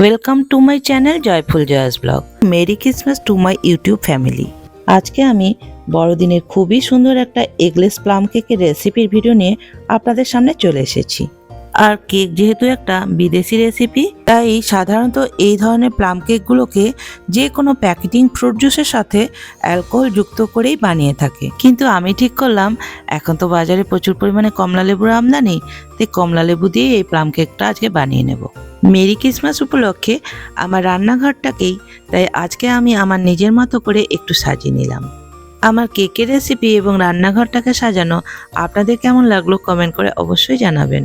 Welcome to my channel joyful joyous blog merry Christmas to my YouTube family আজকে আমি বড়দিনের খুবই সুন্দর একটা এগলেস প্লাম কেকের রেসিপির ভিডিও নিয়ে আপনাদের সামনে চলে এসেছি। আর কেক যেহেতু একটা বিদেশি রেসিপি তাই সাধারণত এই ধরনের প্লাম কেকগুলোকে যে কোনো প্যাকেটিং ফ্রুট জুসের সাথে অ্যালকোহল যুক্ত করেই বানিয়ে থাকে। কিন্তু আমি ঠিক করলাম, এখন তো বাজারে প্রচুর পরিমাণে কমলা লেবুর আমদানি, তাই কমলা লেবু দিয়ে এই প্লাম কেকটা আজকে বানিয়ে নেব। মেরি ক্রিসমাস উপলক্ষে আমার রান্নাঘরটাকেই, তাই আজকে আমি আমার নিজের মতো করে একটু সাজিয়ে নিলাম। আমার কেকের রেসিপি এবং রান্নাঘরটাকে সাজানো আপনাদের কেমন লাগল কমেন্ট করে অবশ্যই জানাবেন।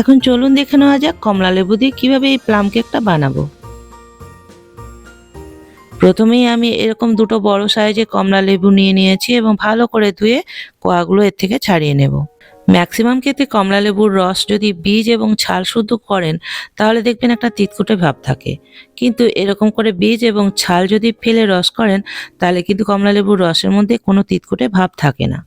এখন চলুন দেখে নেওয়া যাক কমলা লেবু দিয়ে কীভাবে এই প্লাম কেকটা বানাবো। প্রথমেই আমি এরকম দুটো বড় সাইজে কমলা লেবু নিয়ে নিয়েছি এবং ভালো করে ধুয়ে কোয়াগুলো এর থেকে ছাড়িয়ে নেব। ম্যাক্সিমাম ক্ষেত্রে কমলা লেবুর রস যদি বীজ এবং ছাল শুদ্ধ করেন, তাহলে দেখবেন একটা তিতকুটে ভাব থাকে। কিন্তু এরকম করে বীজ এবং ছাল যদি ফেলে রস করেন, তাহলে কিন্তু কমলা লেবুর রসের মধ্যে কোনো তিতকুটে ভাব থাকে না।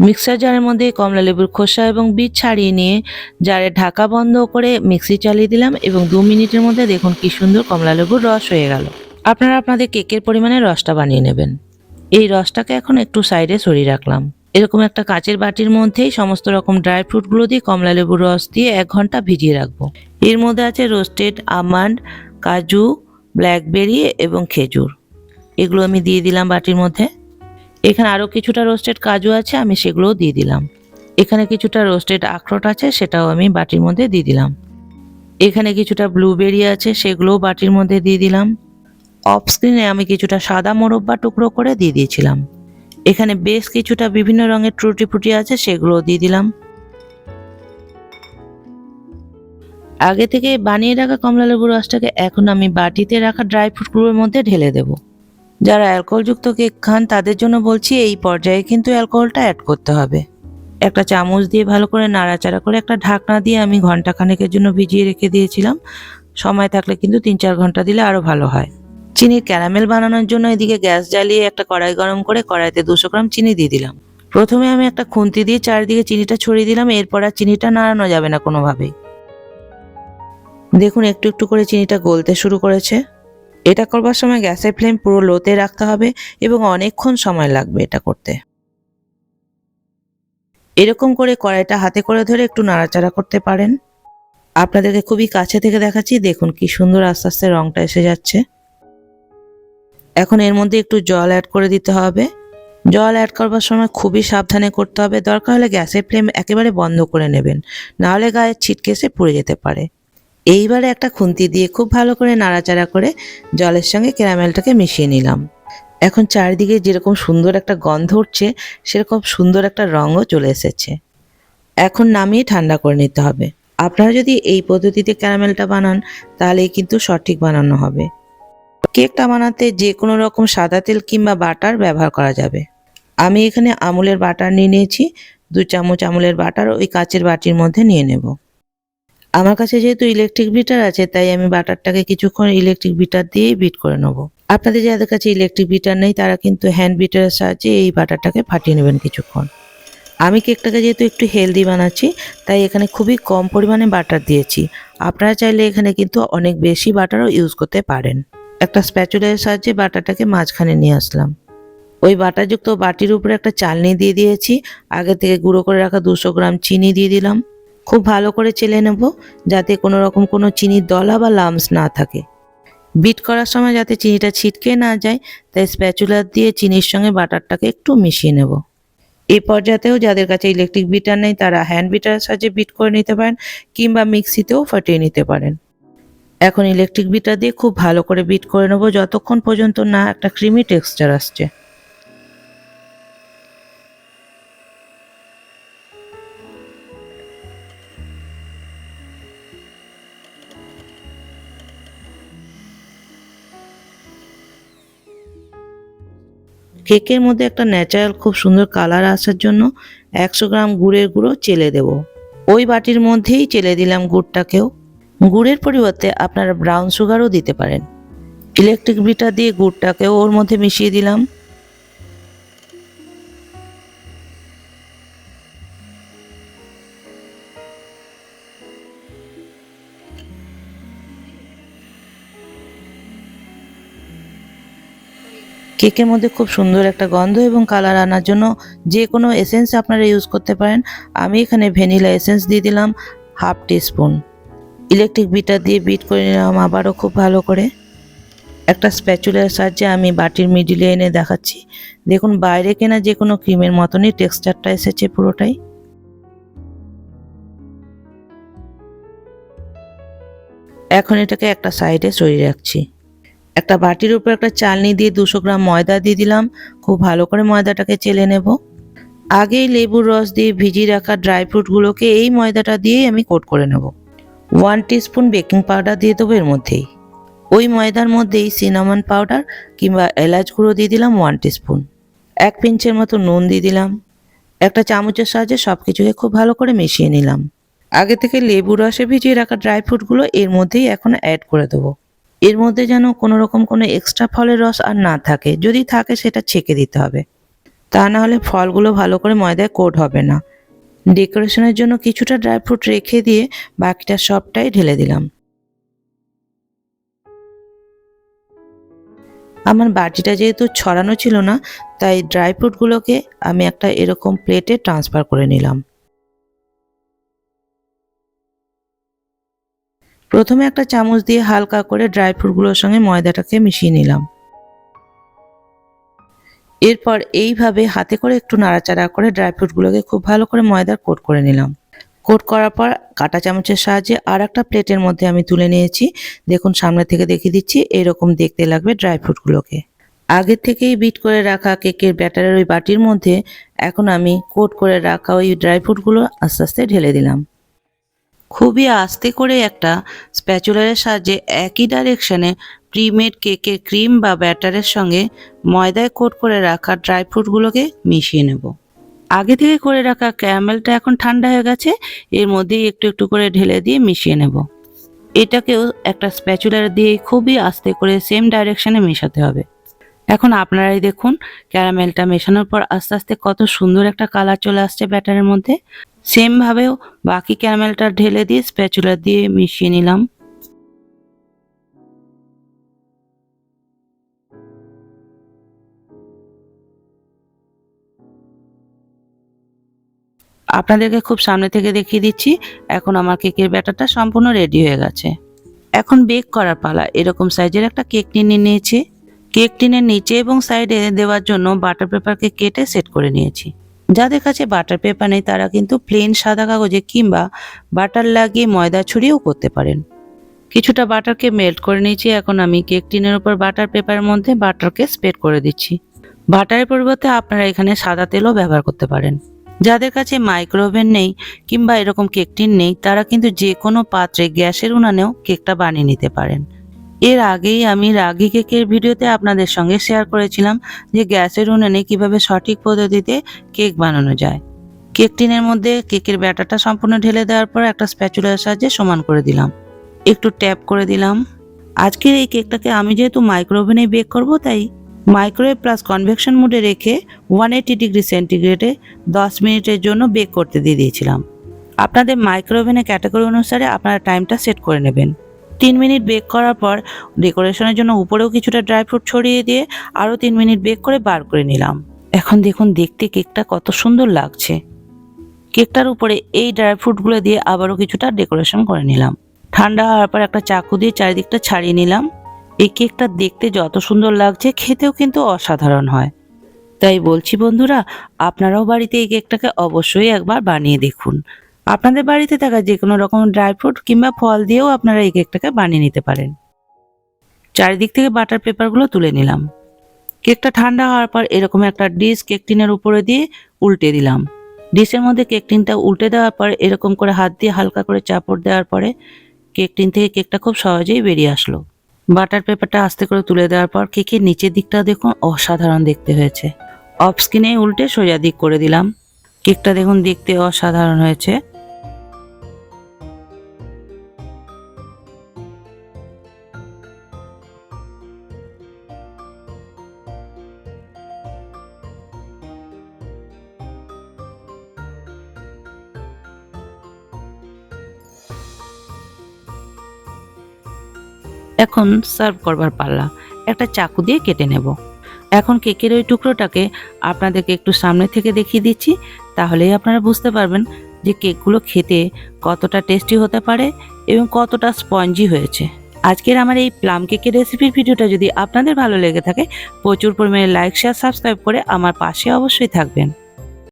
মিক্সার জারের মধ্যে কমলা লেবুর খোসা এবং বীজ ছাড়িয়ে নিয়ে জারে ঢাকা বন্ধ করে মিক্সি চালিয়ে দিলাম এবং দু মিনিটের মধ্যে দেখুন কি সুন্দর কমলা লেবুর রস হয়ে গেল। আপনারা আপনাদের কেকের পরিমাণে রসটা বানিয়ে নেবেন। এই রসটাকে এখন একটু সাইডে সরিয়ে রাখলাম। এরকম একটা কাঁচের বাটির মধ্যেই সমস্ত রকম ড্রাই ফ্রুটগুলো দিয়ে কমলা লেবুর রস দিয়ে এক ঘণ্টা ভিজিয়ে রাখব। এর মধ্যে আছে রোস্টেড আমন্ড, কাজু, ব্ল্যাকবেরি এবং খেজুর। এগুলো আমি দিয়ে দিলাম বাটির মধ্যে। এখানে আরও কিছুটা রোস্টেড কাজু আছে, আমি সেগুলোও দিয়ে দিলাম। এখানে কিছুটা রোস্টেড আখরোট আছে, সেটাও আমি বাটির মধ্যে দিয়ে দিলাম। এখানে কিছুটা ব্লুবেরি আছে, সেগুলোও বাটির মধ্যে দিয়ে দিলাম। অফ স্ক্রিনে আমি কিছুটা সাদা মোরব্বা টুকরো করে দিয়ে দিয়েছিলাম। এখানে বেশ কিছুটা বিভিন্ন রঙের ট্রুটি ফুটি আছে, সেগুলোও দিয়ে দিলাম। আগে থেকে বানিয়ে রাখা কমলা লেবুর রসটাকে এখন আমি বাটিতে রাখা ড্রাই ফ্রুটগুলোর মধ্যে ঢেলে দেবো। যারা অ্যালকোহলযুক্ত কেক খান, তাদের জন্য বলছি এই পর্যায়ে কিন্তু অ্যালকোহলটা অ্যাড করতে হবে। একটা চামচ দিয়ে ভালো করে নাড়াচাড়া করে একটা ঢাকনা দিয়ে আমি ঘণ্টা খানেকের জন্য ভিজিয়ে রেখে দিয়েছিলাম। সময় থাকলে কিন্তু তিন চার ঘণ্টা দিলে আরও ভালো হয়। চিনির ক্যারামেল বানানোর জন্য এদিকে গ্যাস জ্বালিয়ে একটা কড়াই গরম করে কড়াইতে দুশো গ্রাম চিনি দিয়ে দিলাম। প্রথমে আমি একটা খুন্তি দিয়ে চারিদিকে চিনিটা ছড়িয়ে দিলাম, এরপর আর চিনিটা নাড়ানো যাবে না কোনোভাবেই। দেখুন, একটু একটু করে চিনিটা গলতে শুরু করেছে। এটা করবার সময় গ্যাসের ফ্লেম পুরো লোতে রাখতে হবে এবং অনেকক্ষণ সময় লাগবে এটা করতে। এরকম করে কড়াইটা হাতে করে ধরে একটু নাড়াচাড়া করতে পারেন। আপনাদেরকে খুবই কাছে থেকে দেখাচ্ছি, দেখুন কি সুন্দর আস্তে আস্তে রংটা এসে যাচ্ছে। এখন এর মধ্যে একটু জল অ্যাড করে দিতে হবে। জল অ্যাড করবার সময় খুবই সাবধানে করতে হবে। দরকার হলে গ্যাসের ফ্লেম একেবারে বন্ধ করে নেবেন। নাহলে গায়ে ছিটকে এসে পুড়ে যেতে পারে। এইবারে একটা খুন্তি দিয়ে খুব ভালো করে নাড়াচাড়া করে জলের সঙ্গে ক্যারামেলটাকে মিশিয়ে নিলাম। এখন চারিদিকে যেরকম সুন্দর একটা গন্ধ উঠছে, সেরকম সুন্দর একটা রঙও চলে এসেছে। এখন নামিয়ে ঠান্ডা করে নিতে হবে। আপনারা যদি এই পদ্ধতিতে ক্যারামেলটা বানান তাহলে কিন্তু সঠিক বানানো হবে। কেকটা বানাতে যে কোনো রকম সাদা তেল কিংবা বাটার ব্যবহার করা যাবে। আমি এখানে আমুলের বাটার নিয়ে নিয়েছি। দু চামচ আমুলের বাটার ওই কাচের বাটির মধ্যে নিয়ে নেব। আমার কাছে যেহেতু ইলেকট্রিক বিটার আছে, তাই আমি বাটারটাকে কিছুক্ষণ ইলেকট্রিক বিটার দিয়েই বিট করে নেব। আপনাদের যাদের কাছে ইলেকট্রিক বিটার নেই, তারা কিন্তু হ্যান্ড বিটারের সাহায্যে এই বাটারটাকে ফাটিয়ে নেবেন কিছুক্ষণ। আমি কেকটাকে যেহেতু একটু হেলদি বানাচ্ছি, তাই এখানে খুবই কম পরিমাণে বাটার দিয়েছি। আপনারা চাইলে এখানে কিন্তু অনেক বেশি বাটারও ইউজ করতে পারেন। একটা স্প্যাচুলার সাহায্যে বাটারটাকে মাঝখানে নিয়ে আসলাম। ওই বাটারযুক্ত বাটির উপরে একটা চালনি দিয়ে দিয়েছি। আগে থেকে গুঁড়ো করে রাখা দুশো গ্রাম চিনি দিয়ে দিলাম। খুব ভালো করে চেলে নেব যাতে কোনো রকম কোনো চিনির দলা বা লামস না থাকে। বিট করার সময় যাতে চিনিটা ছিটকে না যায়, তাই স্প্যাচুলার দিয়ে চিনির সঙ্গে বাটারটাকে একটু মিশিয়ে নেব। এই পর্যায়েও যাদের কাছে ইলেকট্রিক বিটার নেই, তারা হ্যান্ড বিটারের সাহায্যে বিট করে নিতে পারেন কিংবা মিক্সিতেও ফাটিয়ে নিতে পারেন। এখন ইলেকট্রিক বিটার দিয়ে খুব ভালো করে বিট করে নেব, যতক্ষণ পর্যন্ত না একটা ক্রিমি টেক্সচার আসছে। কেকের মধ্যে একটা ন্যাচারাল খুব সুন্দর কালার আসার জন্য একশো গ্রাম গুড়ের গুঁড়ো চেলে দেব। ওই বাটির মধ্যেই চেলে দিলাম গুড়টাকেও। গুড়ের পরিবর্তে আপনারা ব্রাউন সুগারও দিতে পারেন। ইলেকট্রিক বিটার দিয়ে গুড়টাকেও ওর মধ্যে মিশিয়ে দিলাম। কেকের মধ্যে খুব সুন্দর একটা গন্ধ এবং কালার আনার জন্য যে কোনো এসেন্স আপনারা ইউজ করতে পারেন। আমি এখানে ভ্যানিলা এসেন্স দিয়ে দিলাম হাফ টিস্পুন। ইলেকট্রিক বিটার দিয়ে বিট করে নিলাম আবারও খুব ভালো করে। একটা স্প্যাচুলার সাহায্যে আমি বাটির মিডিলে এনে দেখাচ্ছি। দেখুন, বাইরে কেনা যে কোনো ক্রিমের মতনই টেক্সচারটা এসেছে পুরোটাই। এখন এটাকে একটা সাইডে সরিয়ে রাখছি। একটা বাটির উপর একটা চালনি দিয়ে দুশো গ্রাম ময়দা দিয়ে দিলাম। খুব ভালো করে ময়দাটাকে চেলে নেব। আগেই লেবুর রস দিয়ে ভিজিয়ে রাখা ড্রাই ফ্রুটগুলোকে এই ময়দাটা দিয়েই আমি কোট করে নেব। ওয়ান টিস্পুন বেকিং পাউডার দিয়ে দেবো এর মধ্যেই। ওই ময়দার মধ্যেই সিনামন পাউডার কিংবা এলাচ গুঁড়ো দিয়ে দিলাম ওয়ান টিস্পুন। এক পিঞ্চের মতো নুন দিয়ে দিলাম। একটা চামচের সাহায্যে সব কিছুকে খুব ভালো করে মিশিয়ে নিলাম। আগে থেকে লেবু রসে ভিজিয়ে রাখা ড্রাই ফ্রুটগুলো এর মধ্যেই এখন অ্যাড করে দেবো। এর মধ্যে যেন কোনো রকম কোনো এক্সট্রা ফলের রস আর না থাকে। যদি থাকে, সেটা ছেঁকে দিতে হবে। তা না হলে ফলগুলো ভালো করে ময়দায় কোট হবে না। ডেকোরেশনের জন্য কিছুটা ড্রাই ফ্রুট রেখে দিয়ে বাকিটা সবটাই ঢেলে দিলাম। আমার বাটিটা যেহেতু ছড়ানো ছিল না, তাই ড্রাই ফ্রুটগুলোকে আমি একটা এরকম প্লেটে ট্রান্সফার করে নিলাম। প্রথমে একটা চামচ দিয়ে হালকা করে ড্রাই ফ্রুটগুলোর সঙ্গে ময়দাটাকে মিশিয়ে নিলাম। এরপর এইভাবে হাতে করে একটু নাড়াচাড়া করে ড্রাই ফ্রুটগুলোকে খুব ভালো করে ময়দার কোট করে নিলাম। কোট করার পর কাটা চামচের সাহায্যে আর একটা প্লেটের মধ্যে আমি তুলে নিয়েছি। দেখুন, সামনে থেকে দেখিয়ে দিচ্ছি, এরকম দেখতে লাগবে ড্রাই ফ্রুটগুলোকে। আগে থেকেই বিট করে রাখা কেকের ব্যাটারের ওই বাটির মধ্যে এখন আমি কোট করে রাখা ওই ড্রাই ফ্রুটগুলো আস্তে আস্তে ঢেলে দিলাম। খুবই আস্তে করে একটা স্প্যাচুলারের সাহায্যে একই ডাইরেকশনে প্রিমেড কেকের ক্রিম বা ব্যাটারের সঙ্গে ময়দায় কোট করে রাখা ড্রাই ফ্রুটগুলোকে মিশিয়ে নেব। আগে থেকে করে রাখা ক্যারামেলটা এখন ঠান্ডা হয়ে গেছে, এর মধ্যেই একটু একটু করে ঢেলে দিয়ে মিশিয়ে নেব। এটাকেও একটা স্প্যাচুলার দিয়ে খুবই আস্তে করে সেম ডাইরেকশনে মেশাতে হবে। এখন আপনারাই দেখুন ক্যারামেলটা মেশানোর পর আস্তে আস্তে কত সুন্দর একটা কালার চলে আসছে ব্যাটারের মধ্যে। সেম ভাবেও বাকি ক্যারামেলটা ঢেলে দিয়ে স্প্যাচুলার দিয়ে মিশিয়ে নিলাম। আপনাদেরকে খুব সামনে থেকে দেখিয়ে দিচ্ছি, এখন আমার কেকের ব্যাটারটা সম্পূর্ণ রেডি হয়ে গেছে। এখন বেক করার পালা, এরকম সাইজের একটা কেক টিন নিয়েছি। কেক টিনের নিচে এবং সাইডে দেওয়ার জন্য বাটার পেপারকে কেটে সেট করে নিয়েছি। যাদের কাছে বাটার পেপার নেই, তারা কিন্তু প্লেন সাদা কাগজে কিংবা বাটার লাগিয়ে ময়দা ছড়িয়েও করতে পারেন। কিছুটা বাটারকে মেল্ট করে নিয়েছি, এখন আমি কেক টিনের উপর বাটার পেপারের মধ্যে বাটারকে স্প্রেড করে দিচ্ছি। বাটারের পরিবর্তে আপনারা এখানে সাদা তেলও ব্যবহার করতে পারেন। যাদের কাছে মাইক্রোওভেন নেই কিংবা এরকম কেক টিন নেই, তারা কিন্তু যে কোনো পাত্রে গ্যাসের উনানেও কেকটা বানিয়ে নিতে পারেন। এর আগেই আমি রাগি কেকের ভিডিওতে আপনাদের সঙ্গে শেয়ার করেছিলাম যে গ্যাসের উনানে কীভাবে সঠিক পদ্ধতিতে কেক বানানো যায়। কেক টিনের মধ্যে কেকের ব্যাটারটা সম্পূর্ণ ঢেলে দেওয়ার পর একটা স্প্যাচুলার সাহায্যে সমান করে দিলাম। একটু ট্যাপ করে দিলাম। আজকের এই কেকটাকে আমি যেহেতু মাইক্রোওভেনে বেক করব, তাই মাইক্রোওয়েভ প্লাস কনভেকশন মোডে রেখে ওয়ান এইটি ডিগ্রি সেন্টিগ্রেডে দশ মিনিটের জন্য বেক করতে দিয়ে দিয়েছিলাম। আপনাদের মাইক্রোওভেনের ক্যাটাগরি অনুসারে আপনারা টাইমটা সেট করে নেবেন। তিন মিনিট বেক করার পর ডেকোরেশনের জন্য উপরেও কিছুটা ড্রাই ফ্রুট ছড়িয়ে দিয়ে আরও তিন মিনিট বেক করে বার করে নিলাম। এখন দেখুন দেখতে কেকটা কত সুন্দর লাগছে। কেকটার উপরে এই ড্রাই ফ্রুটগুলো দিয়ে আবারও কিছুটা ডেকোরেশন করে নিলাম। ঠান্ডা হওয়ার পর একটা চাকু দিয়ে চারিদিকটা ছাড়িয়ে নিলাম। এই কেকটা দেখতে যত সুন্দর লাগছে, খেতেও কিন্তু অসাধারণ হয়। তাই বলছি বন্ধুরা, আপনারাও বাড়িতে এই কেকটাকে অবশ্যই একবার বানিয়ে দেখুন। আপনাদের বাড়িতে থাকা যে কোনো রকম ড্রাই ফ্রুট কিংবা ফল দিয়েও আপনারা এই কেকটাকে বানিয়ে নিতে পারেন। চারিদিক থেকে বাটার পেপারগুলো তুলে নিলাম। কেকটা ঠান্ডা হওয়ার পর এরকম একটা ডিশ কেক টিনের উপরে দিয়ে উল্টে দিলাম। ডিশের মধ্যে কেক টিনটা উল্টে দেওয়ার পর এরকম করে হাত দিয়ে হালকা করে চাপড় দেওয়ার পরে কেক টিন থেকে কেকটা খুব সহজেই বেরিয়ে আসলো। বাটার পেপারটা আস্তে করে তুলে দেওয়ার পর কেকের নিচের দিকটা দেখুন অসাধারণ দেখতে হয়েছে। অফ স্ক্রিনে উল্টে সোজা দিক করে দিলাম। কেকটা দেখুন দেখতে অসাধারণ হয়েছে। এখন সার্ভ করবার পাল্লা। একটা চাকু দিয়ে কেটে নেব। এখন কেকের ওই টুকরোটাকে আপনাদেরকে একটু সামনে থেকে দেখিয়ে দিচ্ছি, তাহলেই আপনারা বুঝতে পারবেন যে কেকগুলো খেতে কতটা টেস্টি হতে পারে এবং কতটা স্পঞ্জি হয়েছে। আজকের আমার এই প্লাম কেকের রেসিপির ভিডিওটা যদি আপনাদের ভালো লেগে থাকে, প্রচুর পরিমাণে লাইক, শেয়ার, সাবস্ক্রাইব করে আমার পাশে অবশ্যই থাকবেন।